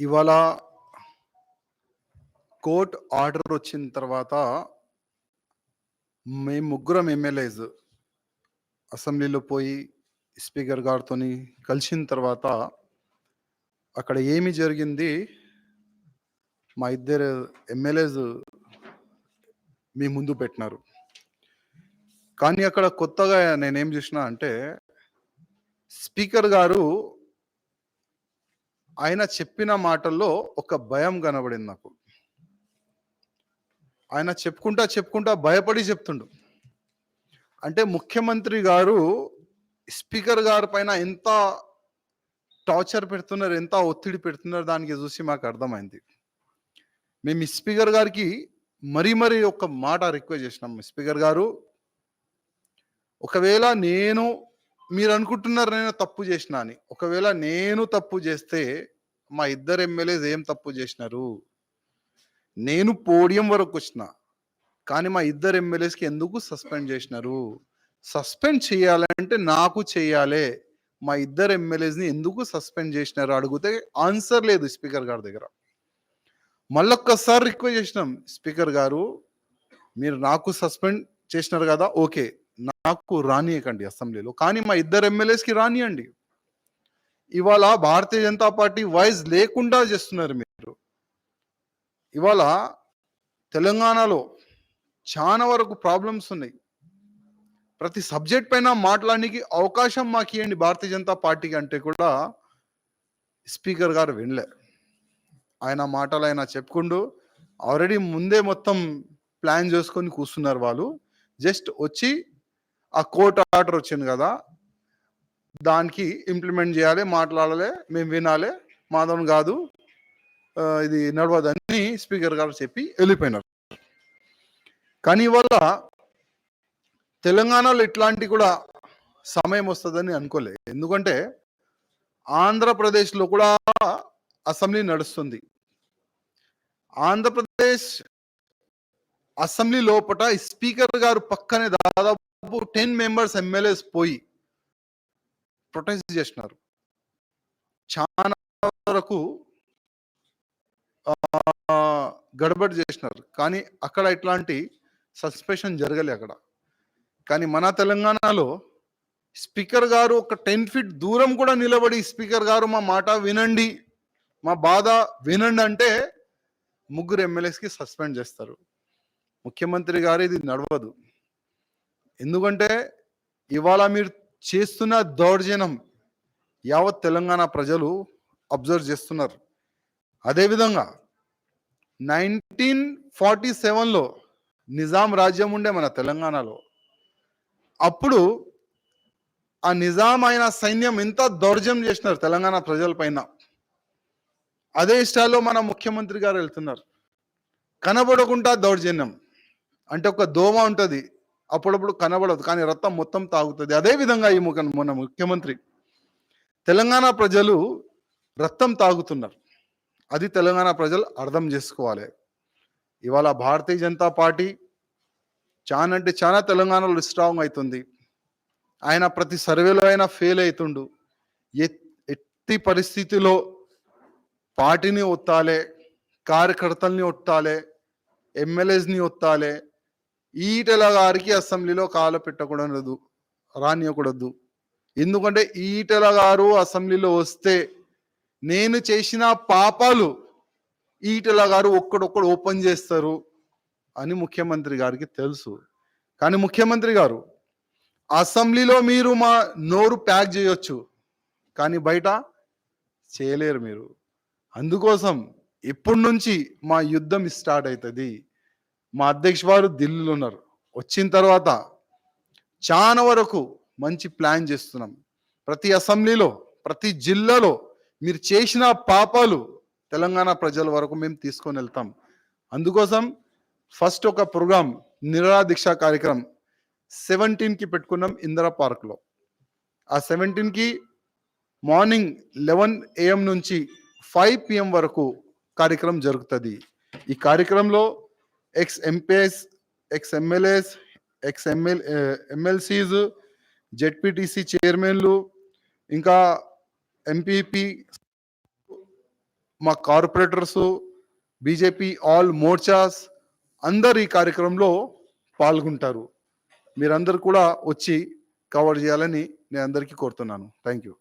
ఇవాళ court order వచ్చిన తర్వాత మేము ముగ్గురం ఎమ్మెల్యేస్ అసెంబ్లీలో పోయి స్పీకర్ గారితో కలిసిన తర్వాత అక్కడ ఏమి జరిగింది? మా ఇద్దరు ఎమ్మెల్యేస్ మీ ముందు పెట్టినారు. కానీ అక్కడ కొత్తగా నేనేం చూసినా అంటే స్పీకర్ గారు ఆయన చెప్పిన మాటల్లో ఒక భయం కనబడింది నాకు. ఆయన చెప్పుకుంటా చెప్పుకుంటా భయపడి చెప్తుండు. అంటే ముఖ్యమంత్రి గారు స్పీకర్ గారి పైన ఎంత టార్చర్ పెడుతున్నారు ఎంత ఒత్తిడి పెడుతున్నారు దానికి చూసి మాకు అర్థమైంది. మేము స్పీకర్ గారికి మరీ మరీ ఒక మాట రిక్వెస్ట్ చేసినాం. స్పీకర్ గారు ఒకవేళ నేను మీరు అనుకుంటున్నారు నేను తప్పు చేసిన అని. ఒకవేళ నేను తప్పు చేస్తే మా ఇద్దరు ఎమ్మెల్యేస్ ఏం తప్పు చేసినారు? నేను పోడియం వరకు వచ్చిన. కానీ మా ఇద్దరు ఎమ్మెల్యేస్కి ఎందుకు సస్పెండ్ చేసినారు? సస్పెండ్ చేయాలంటే నాకు చేయాలే. మా ఇద్దరు ఎమ్మెల్యేస్ని ఎందుకు సస్పెండ్ చేసినారు? అడిగితే ఆన్సర్ లేదు స్పీకర్ గారి దగ్గర. మళ్ళొక్కసారి రిక్వెస్ట్ చేసినాం స్పీకర్ గారు మీరు నాకు సస్పెండ్ చేసినారు కదా ఓకే. నాకు రానియకండి అసెంబ్లీలో. కానీ మా ఇద్దరు ఎమ్మెల్యేస్కి రానియండి. ఇవాళ భారతీయ జనతా పార్టీ వాయిస్ లేకుండా చేస్తున్నారు మీరు. ఇవాళ తెలంగాణలో చాలా వరకు ప్రాబ్లమ్స్ ఉన్నాయి. ప్రతి సబ్జెక్ట్ పైన మాట్లాడడానికి అవకాశం మాకు ఇవ్వండి భారతీయ జనతా పార్టీకి అంటే కూడా స్పీకర్ గారు వినలే. ఆయన మాటలు ఆయన చెప్పుకుంటూ ఆల్రెడీ ముందే మొత్తం ప్లాన్ చేసుకొని కూర్చున్నారు వాళ్ళు. జస్ట్ వచ్చి ఆ కోర్ట్ ఆర్డర్ వచ్చింది కదా దానికి ఇంప్లిమెంట్ చేయాలి మాట్లాడాలి మేము వినాలి. మాధవన్ కాదు ఇది నడవదని స్పీకర్ గారు చెప్పి వెళ్ళిపోయినారు. కానీ ఇవాళ తెలంగాణలో ఇట్లాంటి కూడా సమయం వస్తుందని అనుకోలే. ఎందుకంటే ఆంధ్రప్రదేశ్లో కూడా అసెంబ్లీ నడుస్తుంది. ఆంధ్రప్రదేశ్ అసెంబ్లీ లోపల ఈ స్పీకర్ గారు పక్కనే దాదాపు టెన్ మెంబర్స్ ఎమ్మెల్యేస్ పోయి ప్రొటెస్ట్ చేసినారు. చాలా వరకు గడబడి చేసినారు. కానీ అక్కడ ఇట్లాంటి సస్పెషన్ జరగలే అక్కడ. కానీ మన తెలంగాణలో స్పీకర్ గారు ఒక టెన్ ఫీట్ దూరం కూడా నిలబడి స్పీకర్ గారు మా మాట వినండి మా బాధ వినండి అంటే ముగ్గురు ఎమ్మెల్యేస్కి సస్పెండ్ చేస్తారు. ముఖ్యమంత్రి గారు ఇది నడవదు. ఎందుకంటే ఇవాళ మీరు చేస్తున్న దౌర్జన్యం యావత్ తెలంగాణ ప్రజలు అబ్జర్వ్ చేస్తున్నారు. అదేవిధంగా నైన్టీన్ ఫార్టీ సెవెన్లో నిజాం రాజ్యం ఉండే మన తెలంగాణలో. అప్పుడు ఆ నిజాం అయిన సైన్యం ఎంత దౌర్జం చేసినారు తెలంగాణ ప్రజల పైన. అదే స్టైల్లో మన ముఖ్యమంత్రి గారు వెళ్తున్నారు. కనబడకుండా దౌర్జన్యం. అంటే ఒక దోమ ఉంటుంది. అప్పుడప్పుడు కనబడదు కానీ రక్తం మొత్తం తాగుతుంది. అదే విధంగా ఈ ముఖ మన ముఖ్యమంత్రి. తెలంగాణ ప్రజలు రక్తం తాగుతున్నారు. అది తెలంగాణ ప్రజలు అర్థం చేసుకోవాలి. ఇవాళ భారతీయ జనతా పార్టీ చాలా అంటే చాలా తెలంగాణలో స్ట్రాంగ్ అవుతుంది ఆయన ప్రతి సర్వేలో అయినా ఫెయిల్ అవుతుండు ఎత్- ఎట్టి పరిస్థితిలో పార్టీని ఒత్తాలే కార్యకర్తల్ని ఒత్తాలే ఎమ్మెల్యేస్ని ఒత్తాలే ఈటెల గారికి అసెంబ్లీలో కాలు పెట్టకూడదు రానియకూడదు. ఎందుకంటే ఈటెల గారు అసెంబ్లీలో వస్తే నేను చేసిన పాపాలు ఈటెల గారు ఒక్కడొక్కడు ఓపెన్ చేస్తారు అని ముఖ్యమంత్రి గారికి తెలుసు. కానీ ముఖ్యమంత్రి గారు అసెంబ్లీలో మీరు మా నోరు ప్యాక్ చేయొచ్చు కానీ బయట చేయలేరు మీరు. అందుకోసం ఇప్పటి నుంచి మా యుద్ధం స్టార్ట్ అవుతుంది. మా అధ్యక్ష వారు ఢిల్లీలో ఉన్నారు. వచ్చిన తర్వాత చాలా వరకు మంచి ప్లాన్ చేస్తున్నాం. ప్రతి అసెంబ్లీలో ప్రతి జిల్లాలో మీరు చేసిన పాపాలు తెలంగాణ ప్రజల వరకు మేము తీసుకొని వెళ్తాం. అందుకోసం ఫస్ట్ ఒక ప్రోగ్రాం నిరాదీక్ష కార్యక్రమం సెవెంటీన్కి పెట్టుకున్నాం ఇందిరా పార్క్లో. ఆ సెవెంటీన్కి మార్నింగ్ లెవెన్ ఏఎం నుంచి ఫైవ్ పిఎం వరకు కార్యక్రమం జరుగుతుంది. ఈ కార్యక్రమంలో ex MPs ex MLAs ex ML MLCs ZPTC చైర్మన్లు ఇంకా ఎంపీపీ మా కార్పొరేటర్స్ బీజేపీ ఆల్ మోర్చాస్ అందరు ఈ కార్యక్రమంలో పాల్గొంటారు. మీరందరూ కూడా వచ్చి కవర్ చేయాలని నేను అందరికీ కోరుతున్నాను. Thank you